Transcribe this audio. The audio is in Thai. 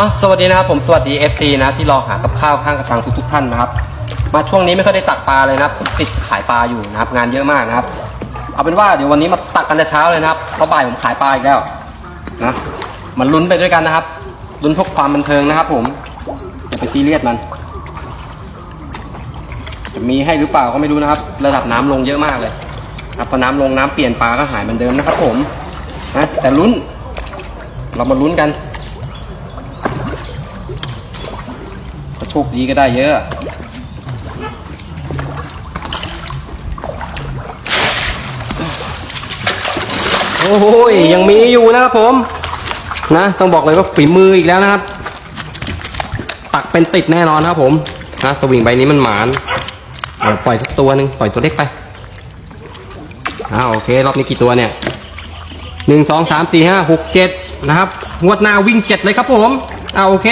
อะสวัสดีนะครับผมสวัสดี FC นะที่รอหากับข้าวข้างกระชังทุกๆท่านนะครับ มาช่วงนี้ไม่ค่อยได้ตักปลาเลยนะครับติดขายปลาอยู่นะครับงานเยอะมากนะครับ เอาเป็นว่าเดี๋ยววันนี้มาตักกันแต่เช้าเลยนะครับเพราะบ่ายผมขายปลาอีกแล้วนะมันลุ้นไปด้วยกันนะครับลุ้นพวกความบันเทิงนะครับ ผมอย่าไปซีเรียสมัน จะมีให้หรือเปล่าก็ไม่รู้นะครับ ระดับน้ำลงเยอะมากเลยครับพอน้ำลงน้ำเปลี่ยนปลาก็หายเหมือนเดิมนะครับ ผมนะแต่ลุ้นเรามาลุ้นกันถ้าโช คดีก็ได้เยอะ โอ้โหยยังมีอยู่นะครับผม นะ ต้องบอกเลยว่าฝีมืออีกแล้วนะครับ ตักเป็นติดแน่นอนนะครับผมนะสวิงใบนี้มันหมานปล่อยสักตัวหนึ่งปล่อยตัวเล็กไปอ้าวโอเครอบนี้กี่ตัวเนี่ยหนึ่งสองสามสี่ห้าหกเจ็ดนะครับงวดหน้าวิ่งเจ็ดเลยครับผมอ้าวโอเค